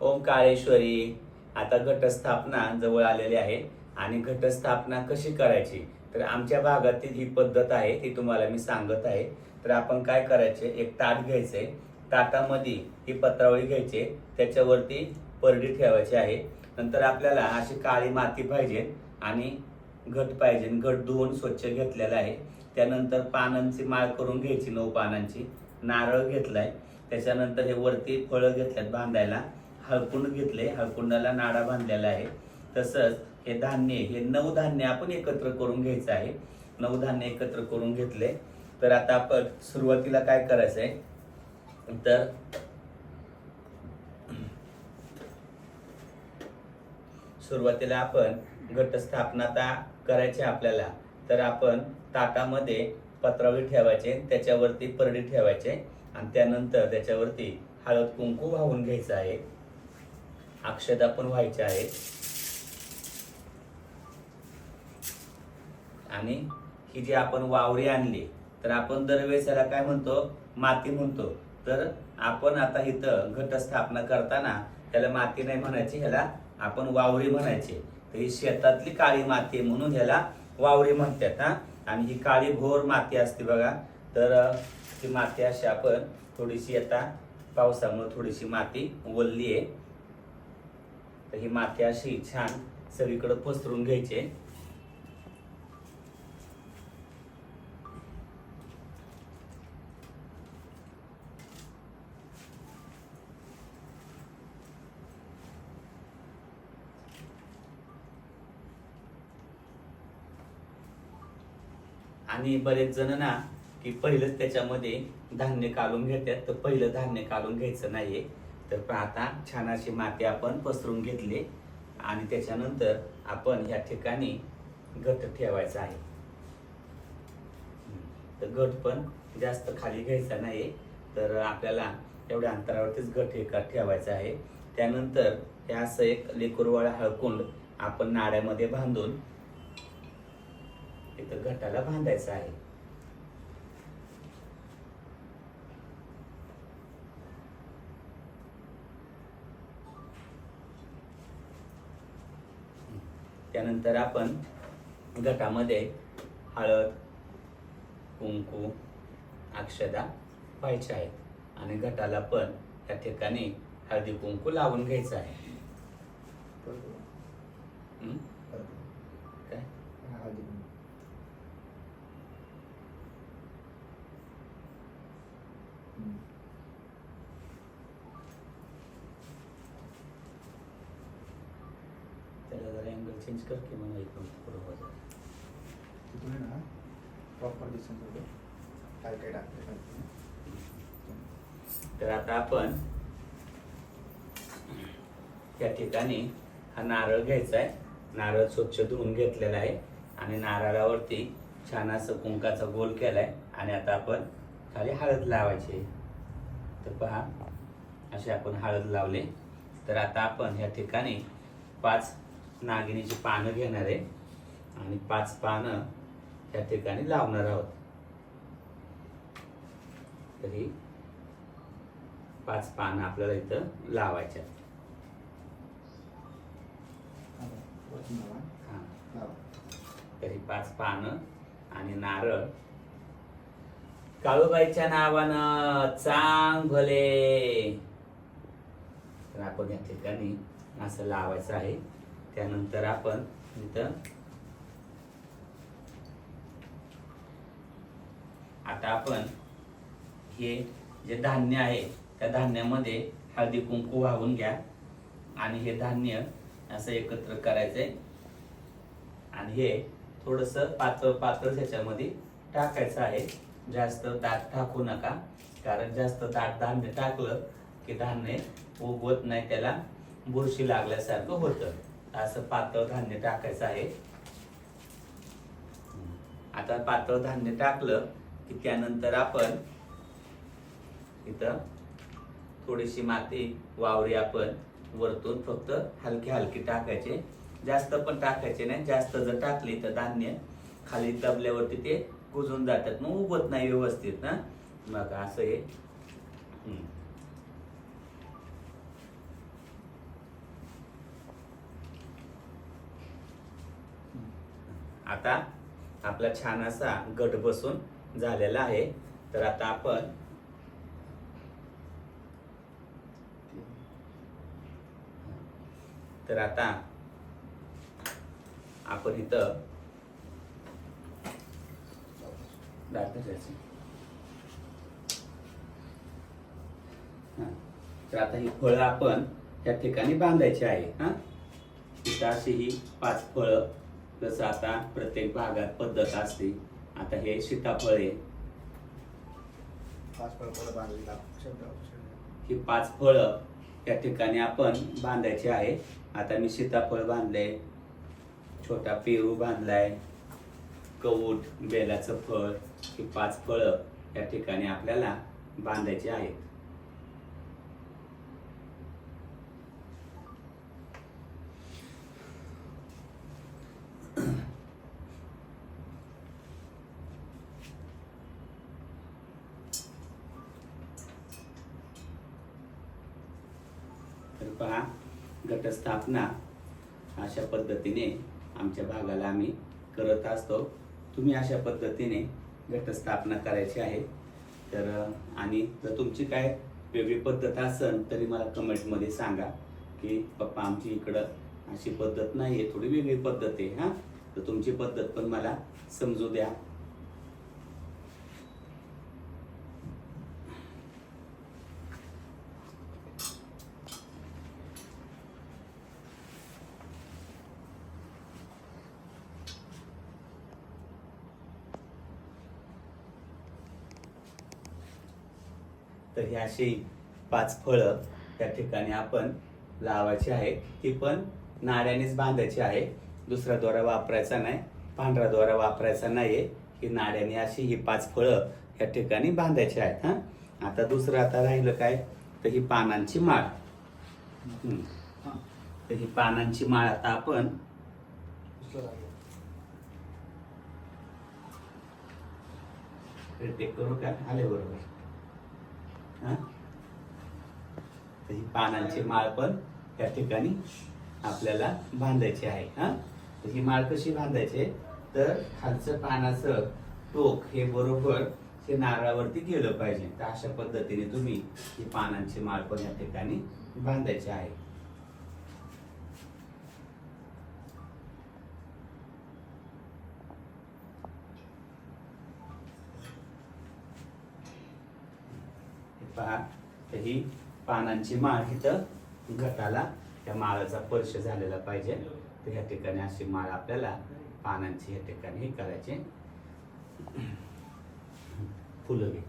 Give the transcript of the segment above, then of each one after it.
ओम काळेश्वरी आता घटस्थापना जवळ आलेली आहे. आणि घटस्थापना कशी करायची? तर आमच्या भागातील ही पद्धत आहे ती तुम्हाला मी सांगत आहे. तर आपण काय करायचे? एक ताट घ्यायचे. ताटामध्ये ही पत्रावळी घ्यायची. त्याच्यावरती परडी ठेवायची आहे. नंतर आपल्याला अशी काळी माती पाहिजे आणि घट पाहिजे. घट धुवून स्वच्छ घेतलेला आहे. त्यानंतर पानांची माळ करून घ्यायची नऊ पानांची. नारळ घेतलाय. त्याच्यानंतर हे वरती फळं घेतल्यात बांधायला. हळकुंड घेतले हळकुंडाला नाडा बांधलेला आहे. तसंच हे धान्य हे नऊ धान्य आपण एकत्र करून घ्यायचं आहे. नऊ धान्य एकत्र करून घेतले तर आता आपण सुरुवातीला काय करायचं आहे तर सुरुवातीला आपण घटस्थापना आता करायची आहे आपल्याला. तर आपण ताटामध्ये पत्रावळी ठेवायचे त्याच्यावरती परडी ठेवायचे आणि त्यानंतर त्याच्यावरती हळद कुंकू वाहून घ्यायचं आहे. अक्षदा पण व्हायच्या आहेत. आणि ही जी आपण वावरी आणली तर आपण दरवेळेस याला काय म्हणतो? माती म्हणतो. तर आपण आता इथं घटस्थापना करताना त्याला माती नाही म्हणायची ह्याला आपण वावरी म्हणायची. तर ही शेतातली काळी माती आहे म्हणून ह्याला वावरी म्हणतात हा. आणि ही काळी भोर माती असते बघा. तर ती माती अशी आपण थोडीशी आता पावसामुळे थोडीशी माती ओलली आहे. तर ही माती अशी छान सगळीकडे पसरून घ्यायचे. आणि बरेच जण ना की पहिलंच त्याच्यामध्ये धान्य काढून घेतात तर पहिलं धान्य काढून घ्यायचं नाहीये. तर आता छान अशी माती आपण पसरून घेतली आणि त्याच्यानंतर आपण ह्या ठिकाणी घट ठेवायचा आहे. तर घट पण जास्त खाली घ्यायचा नाही तर आपल्याला एवढ्या अंतरावरतीच घट हे ठेवायचा ठेवायचं आहे. त्यानंतर हे असं एक लेकुरवाळा हळकुंड आपण नाड्यामध्ये बांधून इथं घटाला बांधायचं आहे. त्यानंतर आपण गटामध्ये हळद कुंकू अक्षदा व्हायच्या आहेत. आणि गटाला पण या ठिकाणी हळदी कुंकू लावून घ्यायचं आहे हं? काय त्याला जरा अँगल चेंज कर की मला इकडून पुढं हो। जरा. तिथून आहे ना प्रॉपर दिसून जातो काय काय टाकलं पाहिजे तर आता आपण या ठिकाणी हा नारळ घ्यायचा आहे. नारळ स्वच्छ धुवून घेतलेला आहे आणि नारळावरती छान असं कुंकाचा गोल केलाय आणि आता आपण खाली हळद लावायची तर पहा असे आपण हळद लावले. तर आता आपण या ठिकाणी पाच नागिनीची पानं घेणार आहे. आणि पाच पानं या ठिकाणी लावणार आहोत. तरी पाच पानं आपल्याला इथं लावायच्या हा. तरी पाच पानं आणि नारळ. काळूबाईच्या नावानं चांग भले तर आपण या ठिकाणी असं लावायचं आहे. त्यानंतर आपण इथं आता आपण हे जे धान्य आहे त्या धान्यामध्ये हळदी कुंकू वाहून घ्या आणि हे धान्य असं एकत्र करायचंय. आणि हे थोडस पातळ पातळ ह्याच्यामध्ये टाकायचं आहे. जास्त दाट टाकू नका कारण जास्त दाट धान्य टाकलं की धान्य उगवत नाही त्याला बुरशी लागल्यासारखं होतं. असं पातळ धान्य टाकायचं आहे. आता पातळ धान्य टाकलं की त्यानंतर आपण इथं थोडीशी माती वावरी आपण वरतून फक्त हलकी हलकी टाकायचे. जास्त पण टाकायचे नाही. जास्त जर टाकली तर धान्य खाली दबल्यावरती ते कुजून जातात. मग उगवत नाही व्यवस्थित ना. मग असं हे. आता आपला छान असा गट बसून झालेला आहे. तर आता आपण तर आता आपण इथं तर आता ही फळं आपण त्या ठिकाणी बांधायची आहे. हा. इथं अशी ही पाच फळं जसं आता प्रत्येक भागात पद्धत असते. आता हे सीताफळ. आहे. ही पाच फळं त्या ठिकाणी आपण बांधायची आहे. आता मी सीताफळ बांधले. छोटा पेरू बांधलाय. कवूट बेलाचं फळ ही पाच फळं या ठिकाणी आपल्याला बांधायची आहेत. तर पहा गटस्थापना अशा पद्धतीने आमच्या भागाला आम्ही करत असतो. तुम्ही अशा पद्धतीने घटस्थापना करायची आहे. तर आणि जर तुमची काय वेगळी पद्धत असेल तरी मला कमेंटमध्ये सांगा की पप्पा आमची इकडं अशी पद्धत नाही आहे थोडी वेगळी पद्धत आहे हां? तर तुमची पद्धत पण मला समजू द्या. अशी पाच फळं त्या ठिकाणी आपण लावायची आहे. ती पण नाड्यानेच बांधायची आहे. दुसरा दोरा वापरायचा नाही पांढरा दोरा वापरायचा नाहीये. ही नाड्याने अशी ही पाच फळं या ठिकाणी बांधायची आहेत हा. आता दुसरं आता राहिलं काय? तर ही पानांची माळ. हा. तर ही पानांची माळ आता आपण करू का? आले बरोबर हा? तर ही पानांची माळ पण या ठिकाणी आपल्याला बांधायची आहे हा? तर ही माळ कशी बांधायची? तर खालचं पानाचं टोक हे बरोबर हे नारळावरती गेलं पाहिजे. तर अशा पद्धतीने तुम्ही ही पानांची माळ पण या ठिकाणी बांधायची आहे. पहा तर ही पानांची माळ इथं घटाला त्या माळाचा स्पर्श झालेला पाहिजे. तर ह्या ठिकाणी अशी माळ आपल्याला पानांची ह्या ठिकाणी करायची. करायचे फुलं घे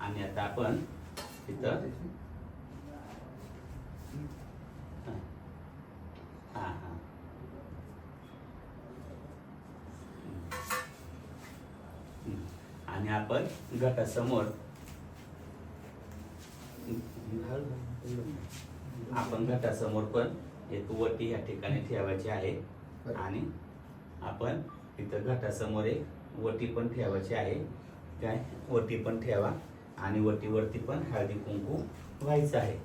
हा, आणि आता आपण तिथं हा. हा. आणि आपण गटासमोर आपण गटासमोर पण एक वटी या ठिकाणी ठेवायची आहे. आणि आपण इथं घटासमोर एक वटी पण ठेवायची आहे. काय? वटी पण ठेवा. आणि वटीवरती पण हळदी कुंकू व्हायचं आहे.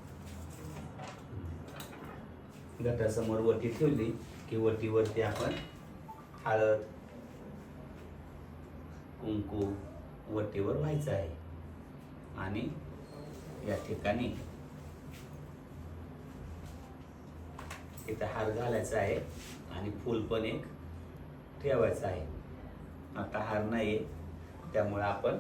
घटासमोर वटी ठेवली की वटीवरती आपण हळद कुंकू वटीवर व्हायचं आहे. आणि या ठिकाणी इथं हार घालायचा आहे आणि फूल पण एक ठेवायचं आहे. आता हार नाही त्यामुळे आपण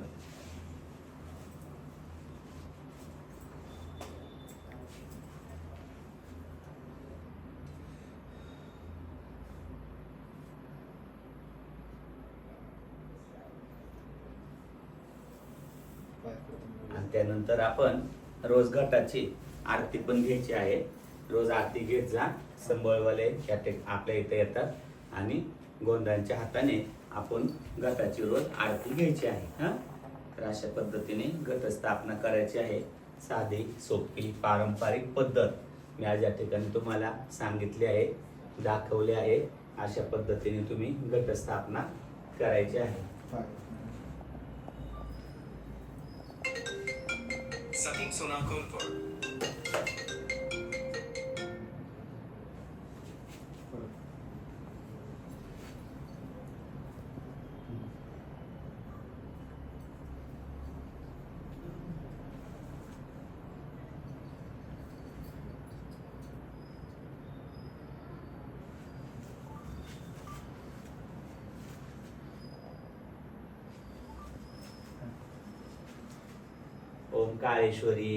आणि त्यानंतर आपण रोज घटाची आरती पण घ्यायची आहे. रोज आरती घेत जा. संबळवाले या टेक आपल्या इथे येतात. आणि गोंधांच्या हाताने आपण घटाची रोज आरती घ्यायची आहे. हा? तर अशा पद्धतीने घटस्थापना करायची आहे. साधी सोपी पारंपरिक पद्धत मी आज या ठिकाणी तुम्हाला सांगितली आहे दाखवले आहे. अशा पद्धतीने तुम्ही घटस्थापना करायची आहे. things so uncomfortable. Kaleshwari.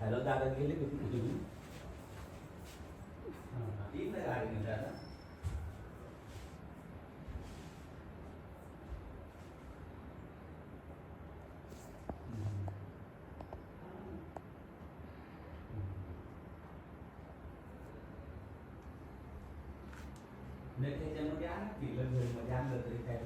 Hello दादा गेले त्याच्यामध्ये आणलं तरी काय